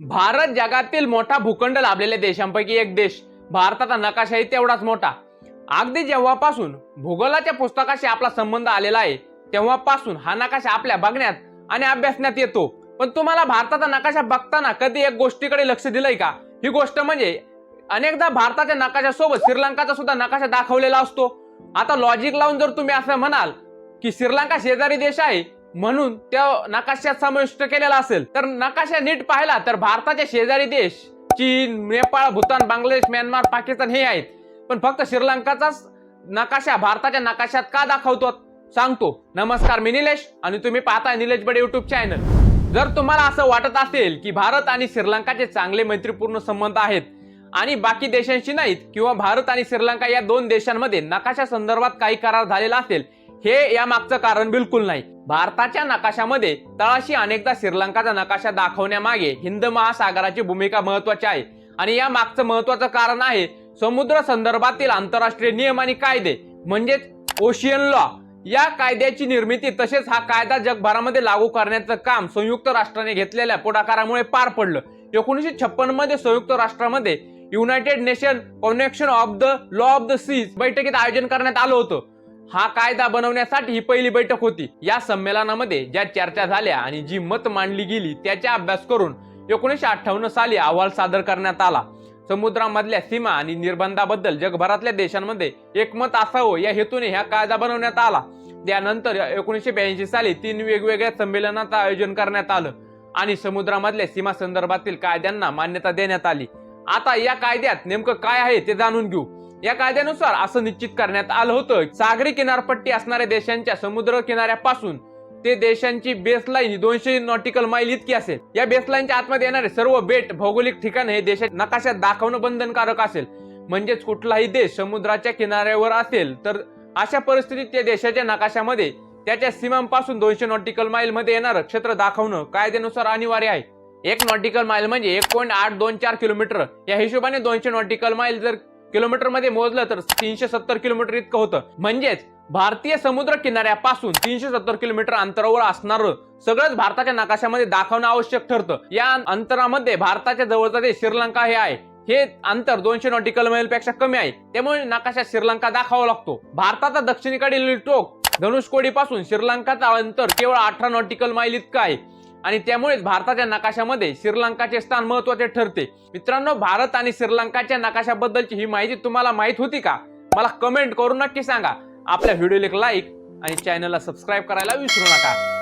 भारत जगातील मोठा भूखंड लाभलेल्या देशांपैकी एक देश. भारताचा नकाशाही तेवढाच मोठा. अगदी जेव्हापासून भूगोलाच्या पुस्तकाशी आपला संबंध आलेला आहे तेव्हापासून हा नकाशा आपल्या बघण्यात आणि अभ्यासण्यात येतो. पण तुम्हाला भारताचा नकाशा बघताना कधी एक गोष्टीकडे लक्ष दिलंय का? ही गोष्ट म्हणजे अनेकदा भारताच्या नकाशासोबत श्रीलंकाचा सुद्धा नकाशा दाखवलेला असतो. आता लॉजिक लावून जर तुम्ही असं म्हणाल की श्रीलंका शेजारी देश आहे म्हणून त्या नकाशात समाविष्ट केलेला असेल. तर नकाशा नीट पाहिला तर भारताचे शेजारी देश चीन नेपाळ भूतान बांगलादेश म्यानमार पाकिस्तान हे आहेत. पण फक्त श्रीलंकाचाच नकाशा भारताच्या नकाशात का दाखवतो? सांगतो. नमस्कार मी निलेश आणि तुम्ही पाहताय निलेश बडे युट्यूब चॅनल जर तुम्हाला असं वाटत असेल की भारत आणि श्रीलंकाचे चांगले मैत्रीपूर्ण संबंध आहेत आणि बाकी देशांशी नाहीत किंवा भारत आणि श्रीलंका या दोन देशांमध्ये नकाशा संदर्भात काही करार झालेला असेल हे या मागचं कारण बिलकुल नाही. भारताच्या नकाशामध्ये तळाशी अनेकदा श्रीलंकाचा नकाशा दाखवण्यामागे हिंद महासागराची भूमिका महत्वाची आहे. आणि या मागचं महत्वाचं कारण आहे समुद्र संदर्भातील आंतरराष्ट्रीय नियम आणि कायदे म्हणजेच ओशियन लॉ या कायद्याची निर्मिती तसेच हा कायदा जगभरामध्ये लागू करण्याचं काम संयुक्त राष्ट्राने घेतलेल्या पुढाकारामुळे पार पडलं. एकोणीसशे छप्पनमध्ये संयुक्त राष्ट्रामध्ये United Nation conference of the law of the seas बैठकीत आयोजन करण्यात आलं होतं. हा कायदा बनवण्यासाठी ही पहिली बैठक होती. या संमेलनामध्ये ज्या चर्चा झाल्या आणि जी मत मांडली गेली त्याचा अभ्यास करून एकोणीसशे अठ्ठावन्न साली अहवाल सादर करण्यात आला. समुद्रामधल्या सीमा आणि निर्बंधाबद्दल जगभरातल्या देशांमध्ये एकमत असावं या हेतूने हा कायदा बनवण्यात आला. त्यानंतर एकोणीसशे ब्याऐंशी साली तीन वेगवेगळ्या संमेलनाचं आयोजन करण्यात आलं आणि समुद्रामधल्या सीमा संदर्भातील कायद्यांना मान्यता देण्यात आली. आता या कायद्यात नेमकं काय आहे ते जाणून घेऊ. या कायद्यानुसार असं निश्चित करण्यात आलं होतं. सागरी किनारपट्टी असणाऱ्या देशांच्या समुद्र किनाऱ्यापासून ते देशांची बेसलाईन ही दोनशे नॉटिकल माईल इतकी असेल. या बेसलाईनच्या आतमध्ये येणारे सर्व बेट भौगोलिक ठिकाण हे देशात नकाशात दाखवणं बंधनकारक असेल. म्हणजेच कुठलाही देश समुद्राच्या किनाऱ्यावर असेल तर अशा परिस्थितीत त्या देशाच्या नकाशामध्ये त्याच्या सीमांपासून दोनशे नॉटिकल माईल मध्ये येणारं क्षेत्र दाखवणं कायद्यानुसार अनिवार्य आहे. एक नॉटिकल माईल म्हणजे एक पॉईंट आठ दोन चार किलोमीटर या हिशोबाने दोनशे नॉटिकल माईल जर किलोमीटरमध्ये मोजलं तर तीनशे सत्तर किलोमीटर इतकं होतं. म्हणजेच भारतीय समुद्र किनाऱ्यापासून तीनशे सत्तर किलोमीटर अंतरावर असणारं सगळंच भारताच्या नकाशामध्ये दाखवणं आवश्यक ठरतं. या अंतरामध्ये भारताच्या जवळचा देश श्रीलंका हे आहे हे अंतर दोनशे नॉटिकल मैलपेक्षा कमी आहे. त्यामुळे नकाशात श्रीलंका दाखवावा लागतो. भारताचा दक्षिणेकडील टोक धनुष्कोडी पासून श्रीलंकाचा अंतर केवळ अठरा नॉटिकल माईल इतकं आहे. आणि त्यामुळेच भारताच्या नकाशामध्ये श्रीलंकाचे स्थान महत्त्वाचे ठरते. मित्रांनो भारत आणि श्रीलंकाच्या नकाशाबद्दलची ही माहिती तुम्हाला माहीत होती का? मला कमेंट करून नक्की सांगा. आपल्या व्हिडिओला एक लाईक आणि चॅनलला सबस्क्राईब करायला विसरू नका.